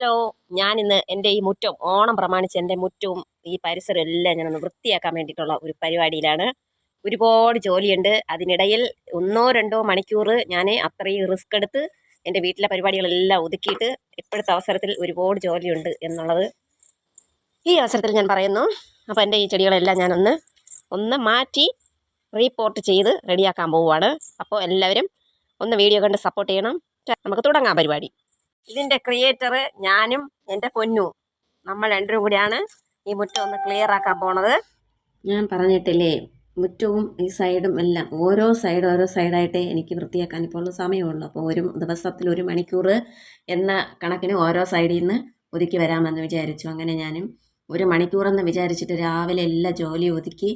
Hello ഇന്ന് എന്റെ ഈ മുറ്റം ഓണം പ്രമാണിച്ച് എന്റെ മുറ്റവും ഈ പരിസരം എല്ലാം ഞാനൊന്ന് വൃത്തിയാക്കാൻ വേണ്ടിയിട്ടുള്ള ഒരു പരിപാടിയിലാണ്. ഒരുപാട് ജോലിയുണ്ട്. അതിനിടയിൽ ഒന്നോ രണ്ടോ മണിക്കൂർ ഞാൻ അത്രയും റിസ്ക് എടുത്ത് എന്റെ വീട്ടിലെ പരിപാടികളെല്ലാം ഒതുക്കിയിട്ട് ഇപ്പോഴത്തെ അവസരത്തിൽ ഒരുപാട് ജോലിയുണ്ട് എന്നുള്ളത് ഈ അവസരത്തിൽ ഞാൻ പറയുന്നു. അപ്പോൾ എന്റെ ഈ ചെടികളെല്ലാം ഞാനൊന്ന് ഒന്ന് മാറ്റി റീപോർട്ട് ചെയ്ത് റെഡിയാക്കാൻ പോവുകയാണ്. അപ്പോൾ എല്ലാവരും ഒന്ന് വീഡിയോ കണ്ട് സപ്പോർട്ട് ചെയ്യണം. നമുക്ക് തുടങ്ങാം പരിപാടി. ഇതിന്റെ ക്രിയേറ്റർ ഞാനും എന്റെ പൊന്നു. നമ്മൾ രണ്ടും കൂടിയാണ് ഈ മുറ്റം ഒന്ന് ക്ലിയർ ആക്കാൻ പോണത്. ഞാൻ പറഞ്ഞിട്ടില്ലേ മുറ്റവും ഈ സൈഡും എല്ലാം ഓരോ സൈഡ് ഓരോ സൈഡായിട്ട് എനിക്ക് വൃത്തിയാക്കാൻ ഇപ്പോൾ സമയമുള്ളൂ. അപ്പോൾ ഒരു ദിവസത്തിൽ ഒരു മണിക്കൂർ എന്ന കണക്കിന് ഓരോ സൈഡിൽ നിന്ന് ഒതുക്കി വരാമെന്ന് വിചാരിച്ചു. അങ്ങനെ ഞാനും ഒരു മണിക്കൂറെന്ന് വിചാരിച്ചിട്ട് രാവിലെ എല്ലാ ജോലി ഒതുക്കി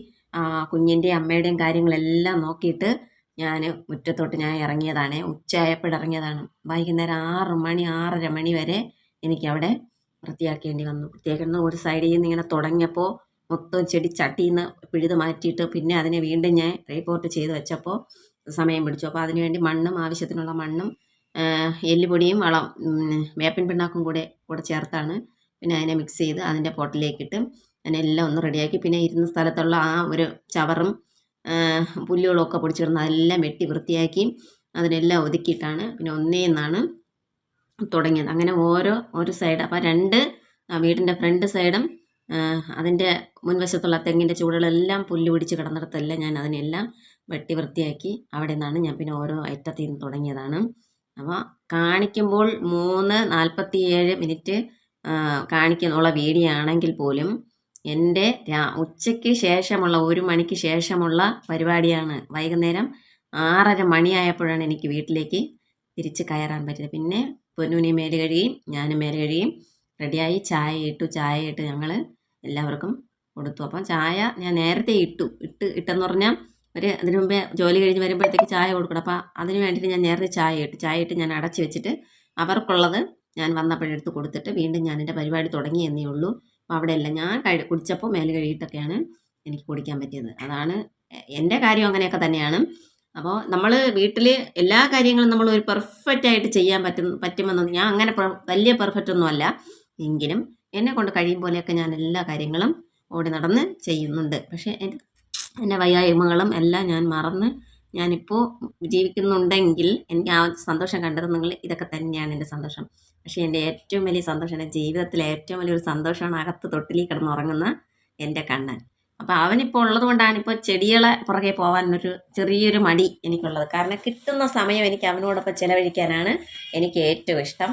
കുഞ്ഞിന്റെയും അമ്മയുടെയും കാര്യങ്ങളെല്ലാം നോക്കിയിട്ട് ഞാൻ മുറ്റത്തോട്ട് ഞാൻ ഇറങ്ങിയതാണ്. ഉച്ചയായപ്പോൾ ഇറങ്ങിയതാണ്. വൈകുന്നേരം ആറ് മണി ആറര മണി വരെ എനിക്കവിടെ വൃത്തിയാക്കേണ്ടി വന്നു. വൃത്തിയാക്കുന്ന ഒരു സൈഡിൽ നിന്ന് ഇങ്ങനെ തുടങ്ങിയപ്പോൾ മൊത്തം ചെടി ചട്ടിയിൽ നിന്ന് പിഴുത് മാറ്റിയിട്ട് പിന്നെ അതിനെ വീണ്ടും ഞാൻ റീപോർട്ട് ചെയ്ത് വെച്ചപ്പോൾ സമയം പിടിച്ചു. അപ്പോൾ അതിന് വേണ്ടി മണ്ണും ആവശ്യത്തിനുള്ള മണ്ണും എല്ലുപൊടിയും വളം വേപ്പിൻ പിണ്ണാക്കും കൂടെ കൂടെ ചേർത്താണ്. പിന്നെ അതിനെ മിക്സ് ചെയ്ത് അതിന്റെ പോട്ടിലേക്കിട്ട് അതിനെല്ലാം ഒന്ന് റെഡിയാക്കി പിന്നെ ഇരുന്ന സ്ഥലത്തുള്ള ആ ഒരു ചവറും പുല്ലുകളൊക്കെ പൊടിച്ചിടുന്ന അതെല്ലാം വെട്ടി വൃത്തിയാക്കി അതിനെല്ലാം ഒതുക്കിയിട്ടാണ് പിന്നെ ഒന്നേ നിന്നാണ് തുടങ്ങിയത്. അങ്ങനെ ഓരോ ഒരു സൈഡ് അപ്പോൾ രണ്ട് വീടിന്റെ ഫ്രണ്ട് സൈഡും അതിന്റെ മുൻവശത്തുള്ള തെങ്ങിന്റെ ചൂടുകളെല്ലാം പുല്ല് പിടിച്ച് കിടന്നിടത്തെല്ലാം ഞാൻ അതിനെല്ലാം വെട്ടി വൃത്തിയാക്കി അവിടെ നിന്നാണ് ഞാൻ പിന്നെ ഓരോ ഐറ്റത്തിൽ നിന്ന് തുടങ്ങിയതാണ്. അപ്പോൾ കാണിക്കുമ്പോൾ മൂന്ന് നാൽപ്പത്തി ഏഴ് മിനിറ്റ് കാണിക്കുന്നുള്ള വീഡിയോ ആണെങ്കിൽ പോലും എന്റെ രാ ഉച്ചയ്ക്ക് ശേഷമുള്ള ഒരു മണിക്ക് ശേഷമുള്ള പരിപാടിയാണ് വൈകുന്നേരം ആറര മണിയായപ്പോഴാണ് എനിക്ക് വീട്ടിലേക്ക് തിരിച്ച് കയറാൻ പറ്റിയത്. പിന്നെ പൊന്നൂനി മേൽ കഴുകി ഞാനും മേൽ കഴുകി റെഡിയായി ചായ ഇട്ടു. ചായ ഇട്ട് ഞങ്ങൾ എല്ലാവർക്കും കൊടുത്തു. അപ്പം ചായ ഞാൻ നേരത്തെ ഇട്ടു. ഇട്ട് ഇട്ടെന്ന് പറഞ്ഞാൽ ഒരു അതിനു മുമ്പേ ജോലി കഴിഞ്ഞ് വരുമ്പോഴത്തേക്ക് ചായ കൊടുക്കണം. അപ്പോൾ അതിന് വേണ്ടിയിട്ട് ഞാൻ നേരത്തെ ചായ ഇട്ട് ചായ ഇട്ട് ഞാൻ അടച്ചു വെച്ചിട്ട് അവർക്കുള്ളത് ഞാൻ വന്നപ്പോഴെടുത്ത് കൊടുത്തിട്ട് വീണ്ടും ഞാൻ എന്റെ പരിപാടി തുടങ്ങി എന്നേ ഉള്ളൂ. അപ്പോൾ അവിടെയല്ല. ഞാൻ കഴി കുടിച്ചപ്പോൾ മേൽ കഴുകിയിട്ടൊക്കെയാണ് എനിക്ക് കുടിക്കാൻ പറ്റിയത്. അതാണ് എന്റെ കാര്യം അങ്ങനെയൊക്കെ തന്നെയാണ്. അപ്പോൾ നമ്മൾ വീട്ടിൽ എല്ലാ കാര്യങ്ങളും നമ്മൾ ഒരു പെർഫെക്റ്റ് ആയിട്ട് ചെയ്യാൻ പറ്റും പറ്റുമെന്നൊന്നും ഞാൻ അങ്ങനെ വലിയ പെർഫെക്റ്റ് ഒന്നും അല്ല. എങ്കിലും എന്നെ കൊണ്ട് കഴിയും പോലെയൊക്കെ ഞാൻ എല്ലാ കാര്യങ്ങളും ഓടി നടന്ന് ചെയ്യുന്നുണ്ട്. പക്ഷേ എന്റെ വയ്യായ്മകളും എല്ലാം ഞാൻ മറന്ന് ഞാനിപ്പോൾ ജീവിക്കുന്നുണ്ടെങ്കിൽ എനിക്ക് ആ സന്തോഷം കണ്ടെത്തുന്നെങ്കിൽ ഇതൊക്കെ തന്നെയാണ് എന്റെ സന്തോഷം. പക്ഷേ എന്റെ ഏറ്റവും വലിയ സന്തോഷം എന്റെ ജീവിതത്തിലെ ഏറ്റവും വലിയൊരു സന്തോഷമാണ് അകത്ത് തൊട്ടിലിൽ കിടന്നുറങ്ങുന്ന എന്റെ കണ്ണൻ. അപ്പോൾ അവനിപ്പോൾ ഉള്ളത് കൊണ്ടാണ് ഇപ്പോൾ ചെടികളെ പുറകെ പോകാനൊരു ചെറിയൊരു മടി എനിക്കുള്ളത്. കാരണം കിട്ടുന്ന സമയം എനിക്ക് അവനോടൊപ്പം ചിലവഴിക്കാനാണ് എനിക്ക് ഏറ്റവും ഇഷ്ടം.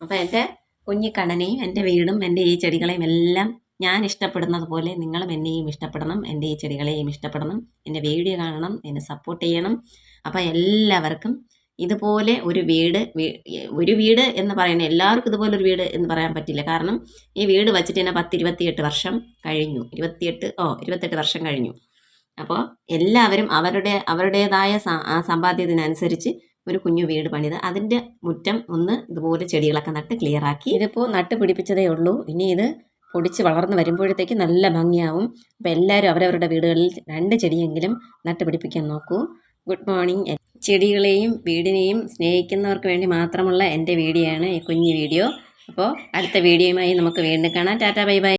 അപ്പോൾ എന്റെ കുഞ്ഞിക്കണ്ണനെയും എന്റെ വീടും എന്റെ ഈ ചെടികളെയും എല്ലാം ഞാൻ ഇഷ്ടപ്പെടുന്നത് പോലെ നിങ്ങളും എന്നെയും ഇഷ്ടപ്പെടണം എന്റെ ഈ ചെടികളെയും ഇഷ്ടപ്പെടണം എന്റെ വീഡിയോ കാണണം എന്നെ സപ്പോർട്ട് ചെയ്യണം. അപ്പോൾ എല്ലാവർക്കും ഇതുപോലെ ഒരു വീട് ഒരു വീട് എന്ന് പറയുന്നത് എല്ലാവർക്കും ഇതുപോലെ ഒരു വീട് എന്ന് പറയാൻ പറ്റില്ല. കാരണം ഈ വീട് വച്ചിട്ട് തന്നെ പത്ത് ഇരുപത്തിയെട്ട് വർഷം കഴിഞ്ഞു. ഇരുപത്തിയെട്ട് ഓ ഇരുപത്തെട്ട് വർഷം കഴിഞ്ഞു. അപ്പോൾ എല്ലാവരും അവരുടെ അവരുടേതായ സമ്പാദ്യത്തിനനുസരിച്ച് ഒരു കുഞ്ഞു വീട് പണിത്. അതിന്റെ മുറ്റം ഒന്ന് ഇതുപോലെ ചെടികളൊക്കെ നട്ട് ക്ലിയറാക്കി ഇതിപ്പോൾ നട്ട് പിടിപ്പിച്ചതേ ഉള്ളൂ. ഇനി ഇത് പൊടിച്ച് വളർന്നു വരുമ്പോഴത്തേക്ക് നല്ല ഭംഗിയാവും. അപ്പോൾ എല്ലാവരും അവരവരുടെ വീടുകളിൽ രണ്ട് ചെടിയെങ്കിലും നട്ടുപിടിപ്പിക്കാൻ നോക്കൂ. Good morning. ചെടികളെയും വീടിനെയും സ്നേഹിക്കുന്നവർക്ക് വേണ്ടി മാത്രമുള്ള എന്റെ വീഡിയോ ആണ് ഈ കുഞ്ഞു വീഡിയോ. അപ്പോൾ അടുത്ത വീഡിയോയുമായി നമുക്ക് വീണ്ടും കാണാം. Tata bye bye.